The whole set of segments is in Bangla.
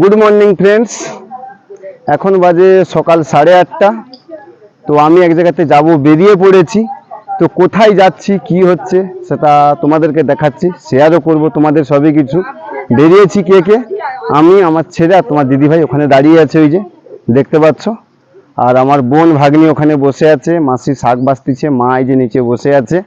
গুড মর্নিং ফ্রেন্ডস এখন বাজে সকাল সাড়ে আটটা। তো আমি এক জায়গাতে যাব, বেরিয়ে পড়েছি। তো কোথায় যাচ্ছি, কি হচ্ছে, সেটা তোমাদেরকে দেখাচ্ছি শেয়ারও করব তোমাদের সবই কিছু। বেরিয়েছি কে কে? আমি, আমার ছেলে আর তোমার দিদিভাই ওখানে দাঁড়িয়ে আছে ওই যে, দেখতে পাচ্ছ। আর আমার বোন ভাগ্নি ওখানে বসে আছে মাসি শাক বাস্তিছে মা এই যে নিচে বসে আছে।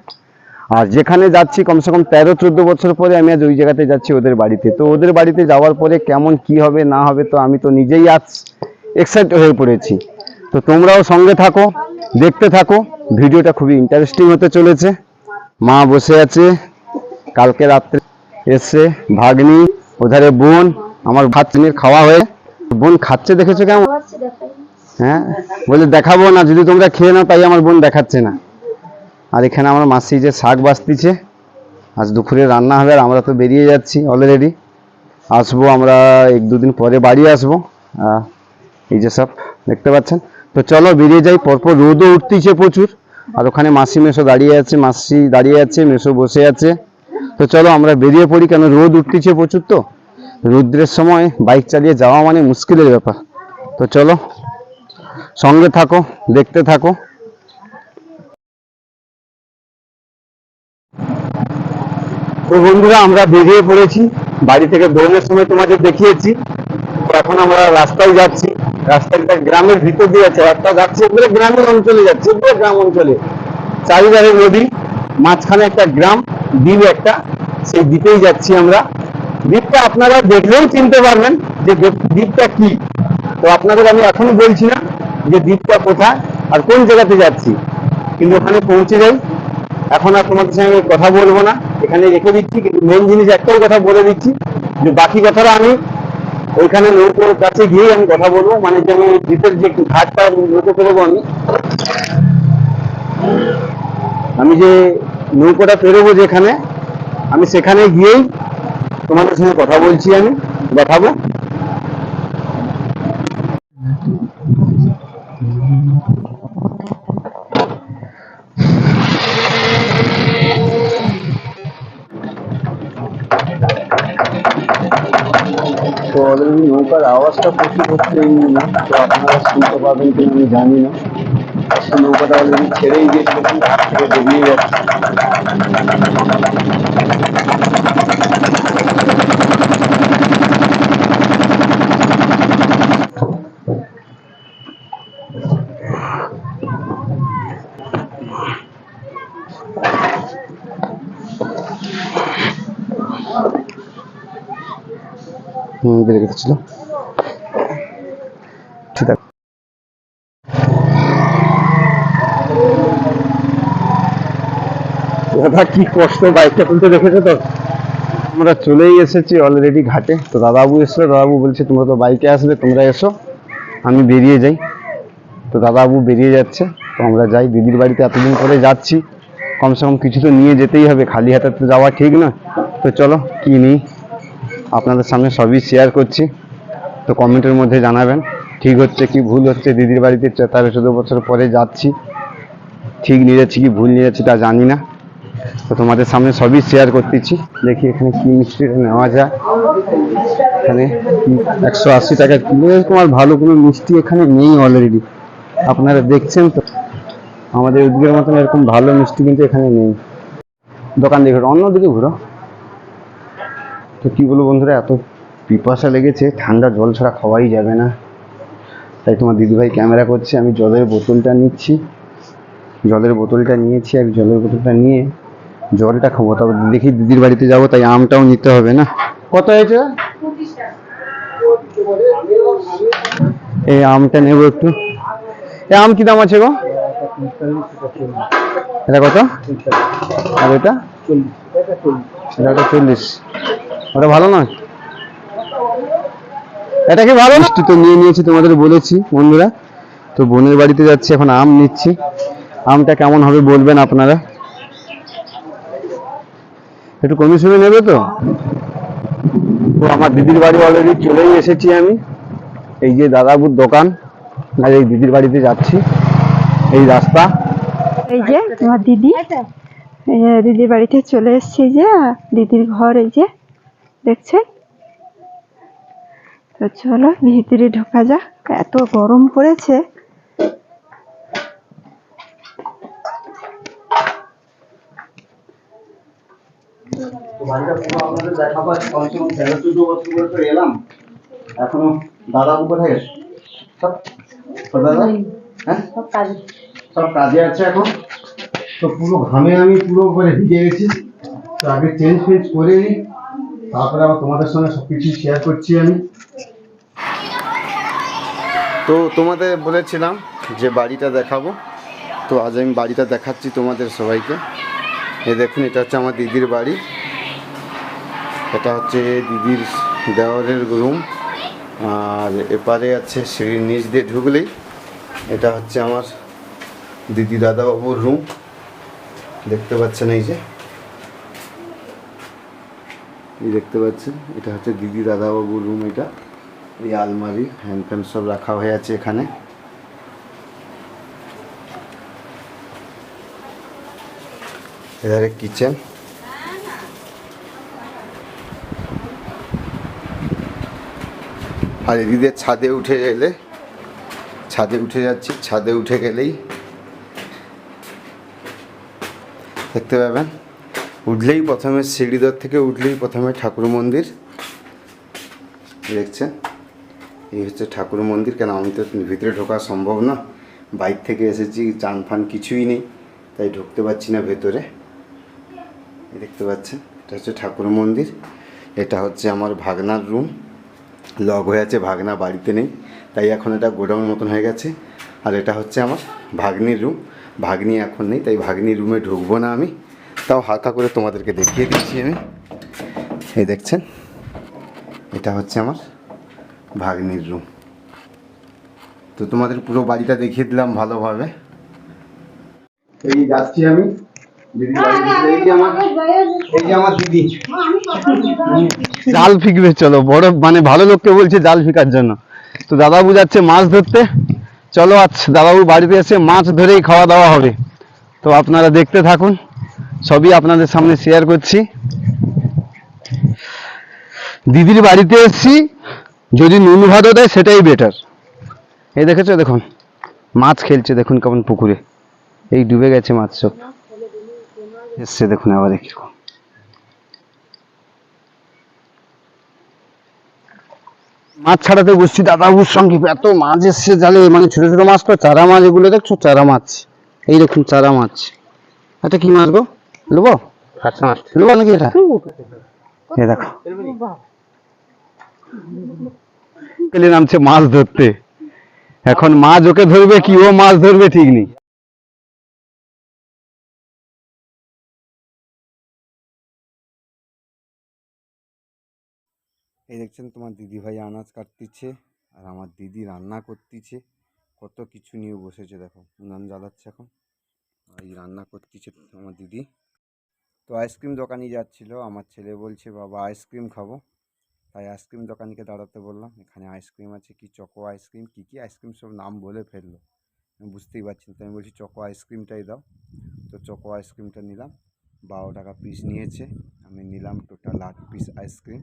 আর যেখানে যাচ্ছি কমসে কম তেরো চোদ্দ বছর পরে আমি আজ ওই জায়গাতে যাচ্ছি ওদের বাড়িতে। তো ওদের বাড়িতে যাওয়ার পরে কেমন কি হবে না হবে তো আমি তো নিজেই আজ এক্সাইট হয়ে পড়েছি। তো তোমরাও সঙ্গে থাকো দেখতে থাকো ভিডিওটা খুবই ইন্টারেস্টিং হতে চলেছে। মা বসে আছে কালকে রাত্রে এসে ভাগ্নি ওধারে বোন আমার ভাত চিনির খাওয়া হয়ে বোন খাচ্ছে দেখেছ কেমন? হ্যাঁ বলে দেখাবো না যদি তোমরা খেয়ে নাও তাই আমার বোন দেখাচ্ছে না। আর এখানে আমার মাসি যে শাক বাস্তিছে আজ দুপুরে রান্না হবে আর আমরা তো বেরিয়ে যাচ্ছি অলরেডি আসব আমরা এক দুদিন পরে বাড়ি আসব এই যে সব দেখতে পাচ্ছেন। তো চলো বেরিয়ে যাই, পরপর রোদও উঠতেছে প্রচুর। আর ওখানে মাসি মেশো দাঁড়িয়ে আছে, মাসি দাঁড়িয়ে আছে মেশো বসে আছে। তো চলো আমরা বেরিয়ে পড়ি, কেন রোদ উঠতেছে প্রচুর তো। রৌদ্রের সময় বাইক চালিয়ে যাওয়া মানে মুশকিলের ব্যাপার। তো চলো সঙ্গে থাকো, দেখতে থাকো। তো বন্ধুরা, আমরা বেরিয়ে পড়েছি। বাড়ি থেকে বেরোনোর সময় তোমাদের দেখিয়েছি। তো এখন আমরা রাস্তায় যাচ্ছি। রাস্তাটা গ্রামের ভিতর দিয়ে আছে রাস্তা যাচ্ছে পুরো গ্রামের অঞ্চলে যাচ্ছে, পুরো গ্রাম অঞ্চলে। চারিধারে নদী, মাঝখানে একটা গ্রাম, দ্বীপ একটা। সেই দ্বীপেই যাচ্ছি আমরা। দ্বীপটা আপনারা দেখলেও চিনতে পারবেন যে দ্বীপটা কি। তো আপনাদের আমি এখনও বলছি না যে দ্বীপটা কোথায় আর কোন জায়গাতে যাচ্ছি। কিন্তু ওখানে পৌঁছে যাই। এখন আর তোমাদের সঙ্গে কথা বলব না। এখানে রেখে দিচ্ছি, কিন্তু মেন জিনিস একটাই কথা বলে দিচ্ছি, যে বাকি কথাটা আমি ওইখানে লোকের কাছে গিয়ে আমি কথা বলব মানে যে আমি দ্বীপের যে ঘাটটা নৌকো পেরোবো আমি। আমি যে নৌকোটা পেরোবো যেখানে, আমি সেখানে গিয়েই তোমাদের সঙ্গে কথা বলছি আমি দেখাবো তো অলরেডি নৌকার আওয়াজটা প্রচুর হচ্ছে এই না আপনারা শুনতে পাবেন কিনা আমি জানি না। নৌকাটা অলরেডি ছেড়েই দিয়েছিল হাত থেকে বেরিয়ে যাচ্ছে। বেড়ে গেছিল। দাদা, কি কষ্ট বাইকটা তুলতে দেখেছ তো? আমরা চলেই এসেছি অলরেডি ঘাটে। তো দাদাবু এসলো দাদাবু বলছে, তোমরা তো বাইকে আসবে, তোমরা এসো, আমি বেরিয়ে যাই। তো দাদাবু বেরিয়ে যাচ্ছে, তো আমরা যাই। দিদির বাড়িতে এতদিন পরে যাচ্ছি। কমসে কম কিছু তো নিয়ে যেতেই হবে, খালি হাতে তো যাওয়া ঠিক না। তো চলো, কি নিই? আপনাদের সামনে সবই শেয়ার করছি। তো কমেন্টের মধ্যে জানাবেন, ঠিক হচ্ছে কি ভুল হচ্ছে, দিদির বাড়িতে তেরো চোদ্দ বছর পরে যাচ্ছি। ঠিক নিয়ে যাচ্ছি কি ভুল নিয়ে যাচ্ছি তা জানি না। তো তোমাদের সামনে সবই শেয়ার করতেছি, দেখি এখানে কি মিষ্টিটা নেওয়া যায়। এখানে একশো আশি টাকা কিলো। তোমার ভালো কোনো মিষ্টি এখানে নেই অলরেডি আপনারা দেখছেন তো? আমাদের ওদিকের মতন এরকম ভালো মিষ্টি কিন্তু এখানে নেই। দোকান দেখে অন্যদিকে ঘুরো। তো কি বলব বন্ধুরা এত পিপাসা লেগেছে ঠান্ডা জল ছাড়া খাওয়াই যাবে না। তাই তোমার দিদিভাই ক্যামেরা করছে আমি জলের বোতলটা নিচ্ছি। জলের বোতলটা নিয়েছি আর জলের বোতলটা নিয়ে জলটা খাব। তারপর দেখি দিদির বাড়িতে যাব তাই আমটাও নিতে হবে না? কত হয়েছে? এই আমটা নেব একটু। এই আম কি দাম আছে গো? এটা কত? আর এটা? চল্লিশ। এটা চল্লিশ। ওটা ভালো নয়? এটা কি ভালো মিষ্টি তো নিয়ে নিয়েছি তোমাদের বলেছি বন্ধুরা। তো বোনের বাড়িতে যাচ্ছি এখন আম নিচ্ছি। আমটা কেমন হবে বলবেন আপনারা? একটু কমিশনে নেবে তো? তো আমার দিদির বাড়ি অলরেডি চলেই এসেছি আমি। এই যে দাদাবুর দোকান আর এই দিদির বাড়িতে যাচ্ছি। এই রাস্তা। এই যে আমার দিদি? এই যে দিদির বাড়িতে চলে এসেছি যে দিদির ঘর এই যে। দেখছেন তো চলো ভিতরে ঢোকা যাক। এত গরম পড়েছে। এখনও দাদা কোথায় সব দাদা? হ্যাঁ? সব কাজে। আছে এখন? তো পুরো ঘামে আমি পুরো করে ভিজে গেছি। তো আগে চেঞ্জ ফেঞ্জ করে নিই তারপরে আবার তোমাদের সঙ্গে সব কিছু শেয়ার করছি আমি। তো তোমাদের বলেছিলাম যে বাড়িটা দেখাবো। তো আজ আমি বাড়িটা দেখাচ্ছি তোমাদের সবাইকে। এই দেখুন, এটা হচ্ছে আমার দিদির বাড়ি। এটা হচ্ছে দিদির দেওয়ারের রুম আর এপারে আছে সিঁড়ির নিচ দিয়ে ঢুকলেই এটা হচ্ছে আমার দিদি দাদাবাবুর রুম দেখতে পাচ্ছেন এই যে। এই দেখতে পাচ্ছেন, এটা হচ্ছে দিদি দাদাবাবুর রুম এটা। এই আলমারি হ্যান্ড ফ্যান সব রাখা হয়ে আছে এখানে। এধারে কিচেন আর এদিকে ছাদে উঠে গেলে, ছাদে উঠে যাচ্ছি, ছাদে উঠে গেলেই দেখতে পাবেন। উঠলেই প্রথমে সিঁড়িদর থেকে উঠলেই প্রথমে ঠাকুর মন্দির। দেখছেন? এই হচ্ছে ঠাকুর মন্দির। কেন, আমি তো ভিতরে ঢোকা সম্ভব না। বাইক থেকে এসেছি, চান ফান কিছুই নেই, তাই ঢুকতে পারছি না ভেতরে। দেখতে পাচ্ছেন? এটা হচ্ছে ঠাকুর মন্দির। এটা হচ্ছে আমার ভাগনার রুম। লগ হয়ে আছে, ভাগনা বাড়িতে নেই, তাই এখন এটা গোডাউন মতন হয়ে গেছে। আর এটা হচ্ছে আমার ভাগ্নির রুম। ভাগ্নি এখন নেই, তাই ভাগ্নির রুমে ঢুকবো না আমি। তাও হালকা করে তোমাদেরকে দেখিয়ে দিচ্ছি আমি। এই দেখছেন এটা হচ্ছে আমার ভাগ্নির রুম তো তোমাদের পুরো বাড়িটা দেখিয়ে দিলাম ভালোভাবে। এই যাচ্ছি আমি। জাল ফিকবে চলো। বড় মানে ভালো লোককে বলছে জাল ফিকার জন্য। তো দাদাবু যাচ্ছে মাছ ধরতে। চলো আজ দাদাবু বাড়িতে এসে মাছ ধরেই খাওয়া দাওয়া হবে। তো আপনারা দেখতে থাকুন। সবই আপনাদের সামনে শেয়ার করছি। দিদির বাড়িতে এসেছি, যদি নুন ভাতও দেয় সেটাই বেটার এই দেখেছ, দেখুন, মাছ খেলছে, দেখুন কেমন পুকুরে। এই ডুবে গেছে মাছ সব। এসছে, দেখুন, আবার কীরকম মাছ ছাড়াতে বসছি, দাদাবুর সঙ্গে। এত মাছ এসছে জালে মানে ছোট ছোট মাছ তো, চারা মাছ এগুলো দেখছ? চারা মাছ। এই দেখুন, চারা মাছ। এটা কি মাছ গো? নেব নেব নাকি এটা? এই দেখো। পেলে নামছে মাছ ধরতে। এখন মাছ ওকে ধরবে কি? ও মাছ ধরবে ঠিক নেই। এই দেখছেন তোমার দিদি ভাই আনাজ কাটতিছে আর আমার দিদি রান্না করতিছে। কত কিছু নিয়ে বসেছে দেখো উনান জ্বালাচ্ছে এখন। আর এই রান্না করতিছে আমার দিদি। তো আইসক্রিম দোকানে যাচ্ছিল। আমার ছেলে বলছে, বাবা, আইসক্রিম খাব। তাই আইসক্রিম দোকানকে দাঁড়াতে বললাম, এখানে আইসক্রিম আছে, কি চকো আইসক্রিম? কী কী আইসক্রিম সব নাম বলে ফেলল? আমি বুঝতেই পারছি না, তো আমি বলছি, চকো আইসক্রিমটাই দাও। তো চকো আইসক্রিমটা নিলাম, বারো টাকা পিস নিয়েছে। আমি নিলাম টোটাল আট পিস আইসক্রিম।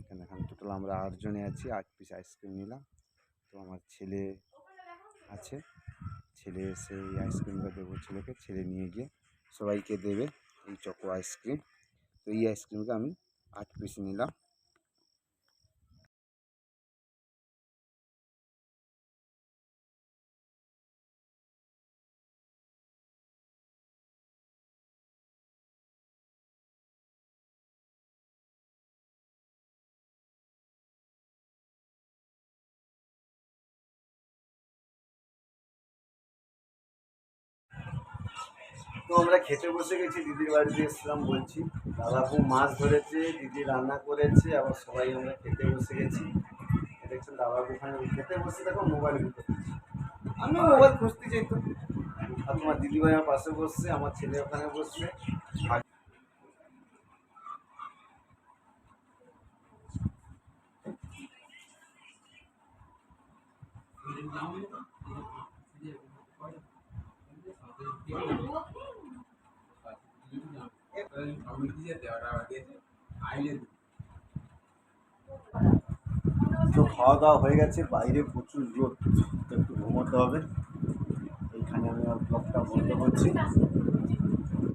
এখানে, এখন টোটাল আমরা আটজনে আছি, আট পিস আইসক্রিম নিলাম। তো আমার ছেলে আছে। ছেলে এসে এই আইসক্রিমটা দেবো ছেলেকে। ছেলে নিয়ে গিয়ে সবাইকে দেবে। এই চকো আইসক্রিম। তো এই আইসক্রিমকে আমি আট পিস নিলাম। তো আমরা খেতে বসে গেছি দিদির বাড়িতে এসলাম বলছি। দাদাবু মাছ ধরেছে দিদি রান্না করেছে আবার সবাই আমরা খেতে বসে গেছি। দেখছেন দাদাবু ওখানে খেতে বসে দেখো মোবাইল ঘুরতে আমিও মোবাইল খুঁজতে চাই তো। আর তোমার দিদিভাই আমার পাশে বসছে আমার ছেলে ওখানে বসছে। আর তো খাওয়া দাওয়া হয়ে গেছে, বাইরে প্রচুর রোদ। একটু ঘুমোতে হবে। এইখানে আমি আমার ব্লগটা বন্ধ করছি।